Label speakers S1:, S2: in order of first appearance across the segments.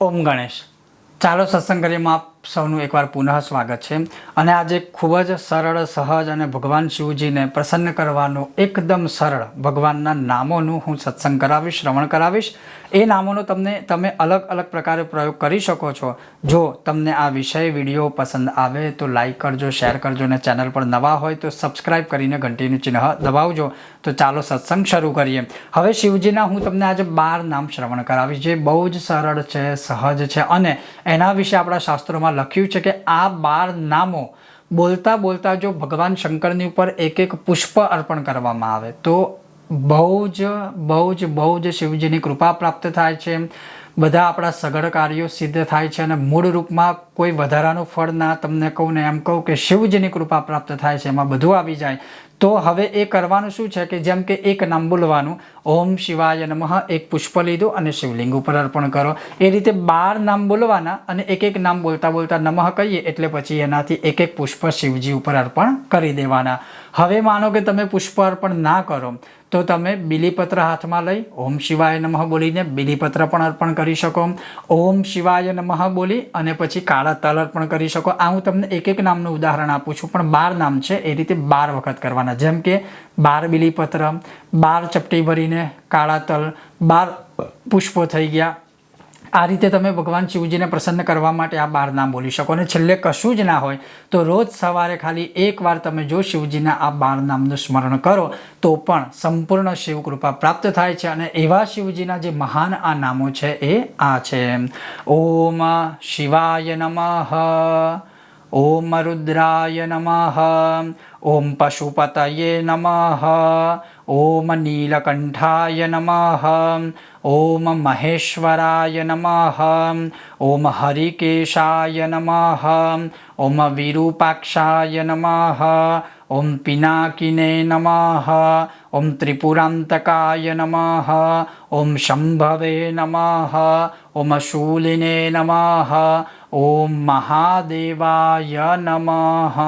S1: ઓમ ગણેશ. ચાલો સત્સંગ કરીએમાં આપ સૌનું એકવાર પુનઃ સ્વાગત છે. અને આજે ખૂબ જ સરળ, સહજ અને ભગવાન શિવજીને પ્રસન્ન કરવાનું એકદમ સરળ ભગવાનના નામોનું હું સત્સંગ કરાવીશ, શ્રવણ કરાવીશ. એ નામોનો તમને, તમે અલગ અલગ પ્રકારે પ્રયોગ કરી શકો છો. જો તમને આ વિષય, વીડિયો પસંદ આવે તો લાઈક કરજો, શેર કરજો અને ચેનલ પર નવા હોય તો સબસ્ક્રાઈબ કરીને ઘંટીનું ચિહ્ન દબાવજો. તો ચાલો સત્સંગ શરૂ કરીએ. હવે શિવજીના હું તમને આજે બાર નામ શ્રવણ કરાવીશ. જે બહુ જ સરળ છે, સહજ છે અને એના વિશે આપણા શાસ્ત્રોમાં લખ્યું છે કે આ બાર નામો બોલતા બોલતા જો ભગવાન શંકરની ઉપર એક એક પુષ્પ અર્પણ કરવામાં આવે, તો બહુ જ બહુ જ બહુ જ શિવજીની કૃપા પ્રાપ્ત થાય છે. બધા આપણા સગળ કાર્યો સિદ્ધ થાય છે અને મૂળ રૂપમાં કોઈ વધારાનું ફળ ના તમને કહું ને એમ કહું કે શિવજીની કૃપા પ્રાપ્ત થાય છે. એમાં બધું આવી જાય. તો હવે એ કરવાનું શું છે કે જેમ કે એક નામ બોલવાનું, ઓમ શિવાય નમઃ, એક પુષ્પ લીધું અને શિવલિંગ ઉપર અર્પણ કરો. એ રીતે બાર નામ બોલવાના અને એક એક નામ બોલતા બોલતા નમઃ કહીએ એટલે પછી એનાથી એક એક પુષ્પ શિવજી ઉપર અર્પણ કરી દેવાના. હવે માનો કે તમે પુષ્પ અર્પણ ના કરો. તો તમે બિલીપત્ર હાથમાં લઈ ઓમ શિવાય નમઃ બોલીને બિલીપત્ર પણ અર્પણ કરી શકો. ઓમ શિવાય નમઃ બોલી અને પછી કાળા તલ અર્પણ કરી શકો. આ હું તમને એક એક નામનું ઉદાહરણ આપું છું, પણ બાર નામ છે, એ રીતે બાર વખત કરવાના. જેમ કે બાર બિલીપત્ર, બાર ચપટી ભરીને કાળા તલ, બાર પુષ્પો થઈ ગયા આ રીતે તમે ભગવાન શિવજીને પ્રસન્ન કરવા માટે આ બાર નામ બોલી શકો અને છેલ્લે કશું જ ના હોય તો રોજ સવારે ખાલી એકવાર તમે જો શિવજીના આ બાર નામનું સ્મરણ કરો, તો પણ સંપૂર્ણ શિવ કૃપા પ્રાપ્ત થાય છે અને એવા શિવજીના જે મહાન આ નામો છે એ આ છે. ઓમ શિવાય નમઃ. ॐ रुद्राय नमः। ॐ पशुपतये नमः। ॐ नीलकण्ठाय नमः। ॐ महेश्वराय नमः। ॐ हरिकेशाय नमः। ॐ विरूपाक्षाय नमः। ॐ पिनाकिने नमः। ॐ त्रिपुरान्तकाय नमः। ॐ शम्भवे नमः। ॐ शूलिने नमः। ઓમ મહાદેવાય નમઃ.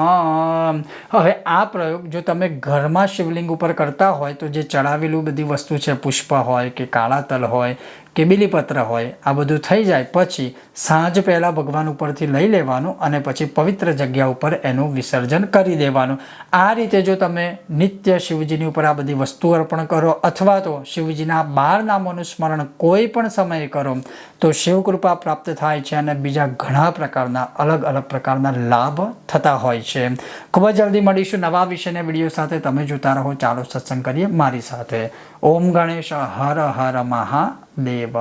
S1: હવે આ પ્રયોગ જો તમે ઘરમાં શિવલિંગ ઉપર કરતા હોય તો જે ચડાવેલું બધી વસ્તુ છે, પુષ્પ હોય કે કાળા તલ હોય કે બીલીપત્ર હોય, આ બધું થઈ જાય પછી સાંજ પહેલાં ભગવાન ઉપરથી લઈ લેવાનું અને પછી પવિત્ર જગ્યા ઉપર એનું વિસર્જન કરી દેવાનું. આ રીતે જો તમે નિત્ય શિવજીની ઉપર આ બધી વસ્તુ અર્પણ કરો અથવા તો શિવજીના બાર નામોનું સ્મરણ કોઈ પણ સમયે કરો, તો શિવકૃપા પ્રાપ્ત થાય છે અને બીજા ઘણા પ્રકારના અલગ અલગ પ્રકારના લાભ થતા હોય છે. ખૂબ જ જલ્દી મળીશું નવા વિષયના વીડિયો સાથે. તમે જોતા રહો. ચાલો સત્સંગ કરીએ મારી સાથે. ઓમ ગણેશ. હર હર મહાદેવ.